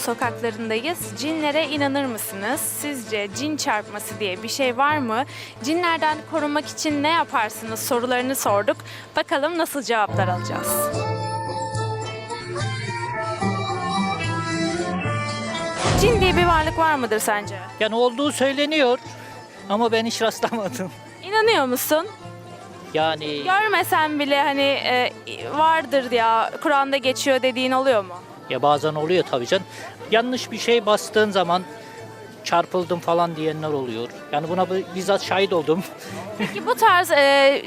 sokaklarındayız. Cinlere inanır mısınız? Sizce cin çarpması diye bir şey var mı? Cinlerden korunmak için ne yaparsınız sorularını sorduk. Bakalım nasıl cevaplar alacağız. Cin diye bir varlık var mıdır sence? Yani olduğu söyleniyor ama ben hiç rastlamadım. İnanıyor musun? Yani Görmesen bile hani e, vardır ya Kur'an'da geçiyor dediğin oluyor mu? Ya bazen oluyor tabii can. Yanlış bir şey bastığın zaman çarpıldım falan diyenler oluyor. Yani buna bi- bizzat şahit oldum. Peki bu tarz e,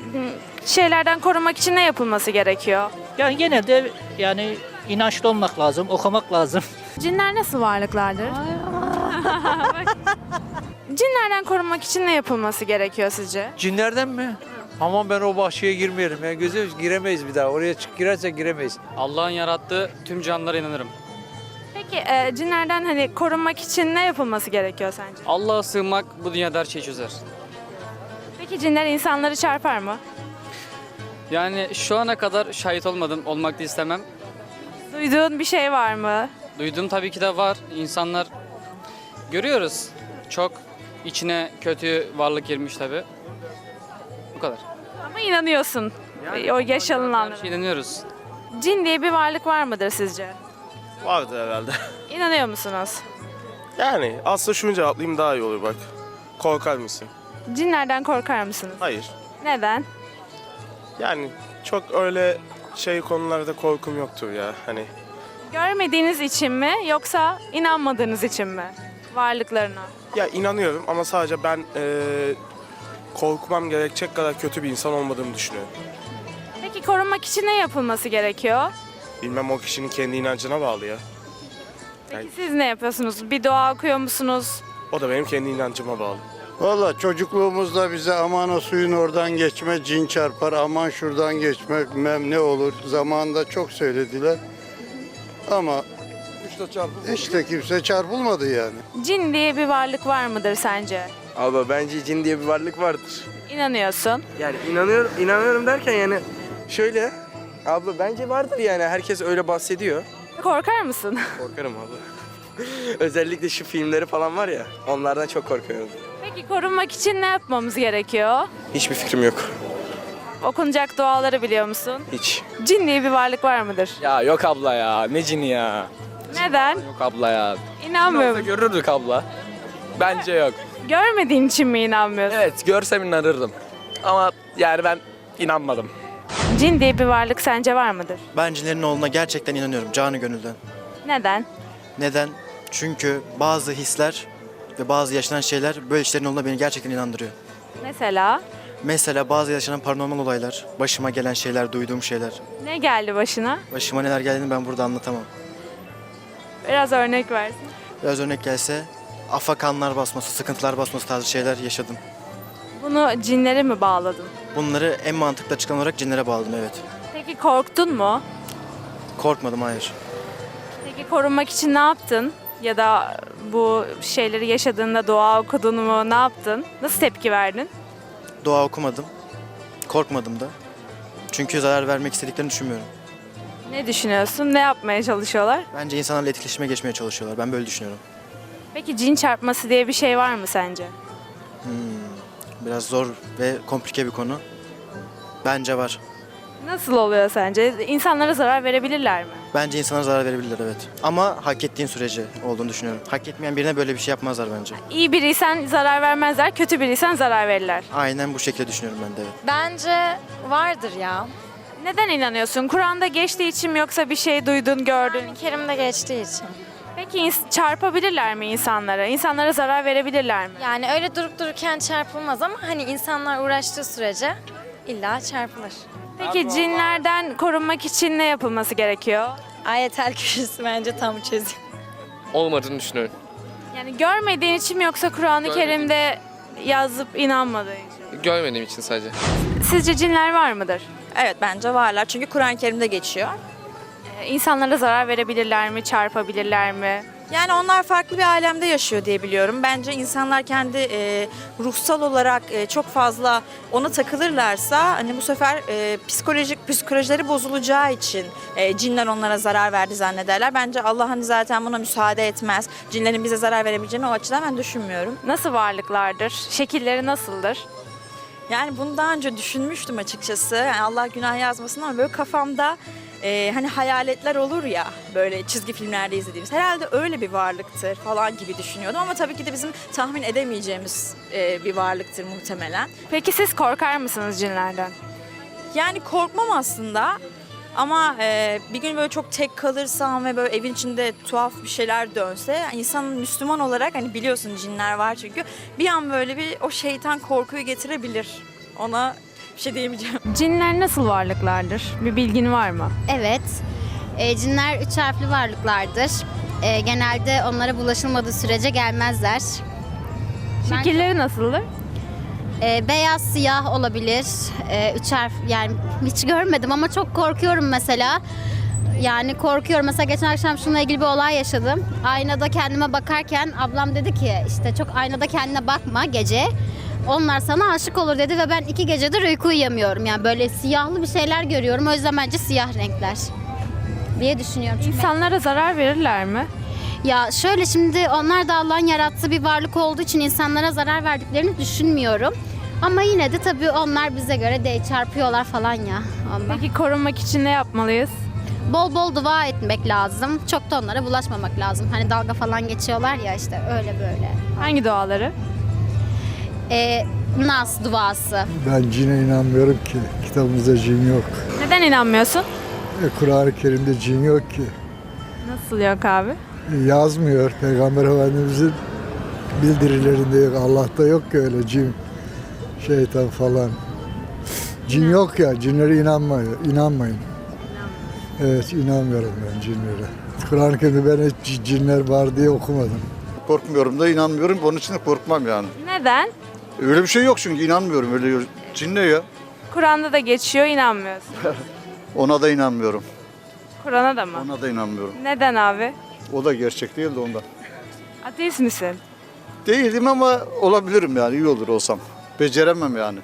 şeylerden korunmak için ne yapılması gerekiyor? Yani genelde yani inançlı olmak lazım, okumak lazım. Cinler nasıl varlıklardır? Cinlerden korunmak için ne yapılması gerekiyor sizce? Cinlerden mi? Aman ben o bahçeye girmeyelim ya. Gözü giremeyiz bir daha. Oraya çık girersek giremeyiz. Allah'ın yarattığı tüm canlılara inanırım. Peki e, cinlerden hani korunmak için ne yapılması gerekiyor sence? Allah'a sığınmak bu dünyada her şeyi çözer. Peki cinler insanları çarpar mı? Yani şu ana kadar şahit olmadım, olmak da istemem. Duyduğun bir şey var mı? Duyduğum tabii ki de var. İnsanlar görüyoruz. Çok içine kötü varlık girmiş tabii. Bu kadar. Ama inanıyorsun o yaşanılanlara. Her şeye inanıyoruz. Cin diye bir varlık var mıdır sizce? Vardır herhalde. İnanıyor musunuz? Yani aslında şunu cevaplayayım daha iyi olur bak. Korkar mısın? Cinlerden korkar mısınız? Hayır. Neden? Yani çok öyle şey konularda korkum yoktur ya. Hani Görmediğiniz için mi yoksa inanmadığınız için mi varlıklarına? ya inanıyorum ama sadece ben eee, korkmam gerekecek kadar kötü bir insan olmadığımı düşünüyorum. Peki korunmak için ne yapılması gerekiyor? Bilmem o kişinin kendi inancına bağlı ya. Peki siz ne yapıyorsunuz? Bir dua okuyor musunuz? O da benim kendi inancıma bağlı. Valla çocukluğumuzda bize aman o suyun oradan geçme cin çarpar, aman şuradan geçme bilmem ne olur. Zamanında çok söylediler. Ama işte kimse çarpılmadı yani. Cin diye bir varlık var mıdır sence? Abla bence cin diye bir varlık vardır. İnanıyorsun. Yani inanıyorum, inanıyorum derken yani şöyle. Abla bence vardır yani herkes öyle bahsediyor. Korkar mısın? Korkarım abla. Özellikle şu filmleri falan var ya onlardan çok korkuyorum. Peki korunmak için ne yapmamız gerekiyor? Hiçbir fikrim yok. Okunacak duaları biliyor musun? Hiç. Cin diye bir varlık var mıdır? Ya yok abla ya. Ne cini ya. Neden? Yok abla ya. İnanmıyor Olsa musun? görürdük abla. Bence yok. Görmediğin için mi inanmıyorsun? Evet görsem inanırdım. Ama yani ben inanmadım. Cin diye bir varlık sence var mıdır? Ben cinlerin olduğuna gerçekten inanıyorum canı gönülden. Neden? Neden? Çünkü bazı hisler ve bazı yaşanan şeyler böyle işlerin olduğuna beni gerçekten inandırıyor. Mesela Mesela bazı yaşanan paranormal olaylar, başıma gelen şeyler, duyduğum şeyler. ne geldi başına? Başıma neler geldiğini ben burada anlatamam. Biraz örnek versin. Biraz örnek gelse afakanlar basması, sıkıntılar basması tarzı şeyler yaşadım. Bunu cinlere mi bağladın? Bunları en mantıklı açıklama olarak cinlere bağladım evet. Peki korktun mu? Korkmadım hayır. Peki korunmak için ne yaptın? Ya da bu şeyleri yaşadığında dua okudun mu? Ne yaptın? Nasıl tepki verdin? Dua okumadım. Korkmadım da. Çünkü zarar vermek istediklerini düşünmüyorum. Ne düşünüyorsun? Ne yapmaya çalışıyorlar? Bence insanlarla etkileşime geçmeye çalışıyorlar. Ben böyle düşünüyorum. Peki cin çarpması diye bir şey var mı sence? Biraz zor ve komplike bir konu. Bence var. Nasıl oluyor sence? İnsanlara zarar verebilirler mi? Bence insana zarar verebilirler evet. Ama hak ettiğin sürece olduğunu düşünüyorum. Hak etmeyen birine böyle bir şey yapmazlar bence. İyi biriysen zarar vermezler, kötü biriysen zarar verirler. Aynen bu şekilde düşünüyorum ben de evet. Bence vardır ya. Neden inanıyorsun? Kur'an'da geçtiği için mi yoksa bir şey duydun, gördün? Kerim'de geçtiği için. Peki ins- çarpabilirler mi insanlara? İnsanlara zarar verebilirler mi? Yani öyle durup dururken çarpılmaz ama hani insanlar uğraştığı sürece illa çarpılır. Peki cinlerden korunmak için ne yapılması gerekiyor? Ayetel kürsüsü bence tam çözüm. Olmadığını düşünüyorum. Yani görmediğin için mi yoksa Kur'an-ı Kerim'de yazıp inanmadığın için? Görmediğim için sadece. Sizce cinler var mıdır? Evet bence varlar çünkü Kur'an-ı Kerim'de geçiyor. İnsanlara zarar verebilirler mi, çarpabilirler mi? Yani onlar farklı bir alemde yaşıyor diye biliyorum. Bence insanlar kendi e, ruhsal olarak e, çok fazla ona takılırlarsa hani bu sefer e, psikolojik psikolojileri bozulacağı için e, cinler onlara zarar verdi zannederler. Bence Allah hani zaten buna müsaade etmez. Cinlerin bize zarar verebileceğini o açıdan ben düşünmüyorum. Nasıl varlıklardır? Şekilleri nasıldır? Yani bunu daha önce düşünmüştüm açıkçası. Yani Allah günah yazmasın ama böyle kafamda e, hani hayaletler olur ya böyle çizgi filmlerde izlediğimiz. Herhalde öyle bir varlıktır falan gibi düşünüyordum ama tabii ki de bizim tahmin edemeyeceğimiz e, bir varlıktır muhtemelen. Peki siz korkar mısınız cinlerden? Yani korkmam aslında ama e, bir gün böyle çok tek kalırsam ve böyle evin içinde tuhaf bir şeyler dönse insanın Müslüman olarak hani biliyorsun cinler var çünkü bir an böyle bir o şeytan korkuyu getirebilir. Ona bir şey diyemeyeceğim. Cinler nasıl varlıklardır? Bir bilgin var mı? Evet. E, cinler üç harfli varlıklardır. E, genelde onlara bulaşılmadığı sürece gelmezler. Ben- Şekilleri nasıldır? E, beyaz, siyah olabilir. E, üç harf yani hiç görmedim ama çok korkuyorum mesela. Yani korkuyorum. Mesela geçen akşam şununla ilgili bir olay yaşadım. Aynada kendime bakarken ablam dedi ki işte çok aynada kendine bakma gece. Onlar sana aşık olur dedi ve ben iki gecedir uyku uyuyamıyorum. Yani böyle siyahlı bir şeyler görüyorum. O yüzden bence siyah renkler diye düşünüyorum. Çünkü İnsanlara zarar verirler mi? ya şöyle şimdi onlar da Allah'ın yarattığı bir varlık olduğu için insanlara zarar verdiklerini düşünmüyorum. Ama yine de tabii onlar bize göre de çarpıyorlar falan ya. Ondan. Peki korunmak için ne yapmalıyız? Bol bol dua etmek lazım. Çok da onlara bulaşmamak lazım. Hani dalga falan geçiyorlar ya işte öyle böyle. Hangi duaları? Ee, Nas duası. Ben cine inanmıyorum ki. Kitabımızda cin yok. Neden inanmıyorsun? E, Kur'an-ı Kerim'de cin yok ki. Nasıl yok abi? E, Yazmıyor. Peygamber Efendimiz'in bildirilerinde yok. Allah'ta yok ki öyle cin, şeytan falan. Cin yok ya. Cinlere inanmayın. İnanmayın. Evet inanmıyorum ben cinlere. Kur'an-ı Kerim'de ben hiç cinler var diye okumadım. Korkmuyorum da inanmıyorum. Onun için de korkmam yani. Neden? Öyle bir şey yok çünkü inanmıyorum. Öyle cin ne ya? Kur'an'da da geçiyor inanmıyorsun. Ona da inanmıyorum. Kur'an'a da mı? Ona da inanmıyorum. Neden abi? O da gerçek değil de ondan. Ateist misin? Değilim ama olabilirim yani iyi olur olsam. Beceremem yani.